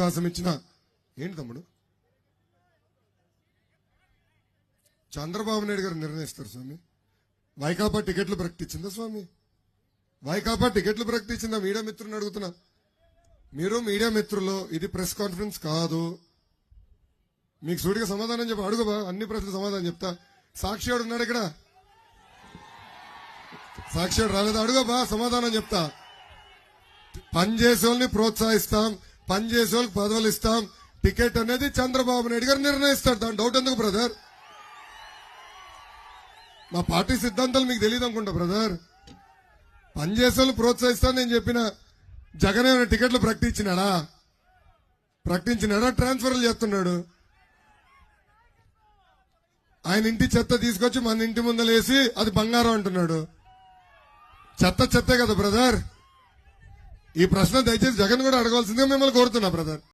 అవకాశం ఇచ్చిన ఏంటి తమ్ముడు? చంద్రబాబు నాయుడు గారు నిర్ణయిస్తారు స్వామి. వైకాపా టికెట్లు ప్రకటించిందా స్వామి? వైకాపా టికెట్లు ప్రకటించిందా? మీడియా మిత్రుని అడుగుతున్నా. మీరు మీడియా మిత్రులు ఇది ప్రెస్ కాన్ఫరెన్స్ కాదు. మీకు సూటిగా సమాధానం చెప్ప అడుగుబా అన్ని ప్రశ్నలు సమాధానం చెప్తా. సాక్షి ఉన్నాడు ఇక్కడ. సాక్షి రాలేదు? రాలేదా అడుగుబా సమాధానం చెప్తా. పనిచేసే వాళ్ళని ప్రోత్సహిస్తాం. పని చేసే వాళ్ళకి పదవులు ఇస్తాం. టికెట్ అనేది చంద్రబాబు నాయుడు గారు నిర్ణయిస్తాడు దాని డౌట్ ఎందుకు బ్రదర్? మా పార్టీ సిద్ధాంతాలు మీకు తెలియదు అనుకుంటా బ్రదర్. పని చేసే వాళ్ళు ప్రోత్సహిస్తాను నేను చెప్పిన జగన్ ఏమైనా టికెట్లు ప్రకటించినాడా? ప్రకటించినాడా? ట్రాన్స్ఫర్లు చేస్తున్నాడు. ఆయన ఇంటి చెత్త తీసుకొచ్చి మన ఇంటి ముందలేసి అది బంగారం అంటున్నాడు. చెత్త చెత్తే కదా బ్రదర్? ఈ ప్రశ్న దయచేసి జగన్ కూడా అడగాల్సిందిగా మిమ్మల్ని కోరుతున్నా బ్రదర్.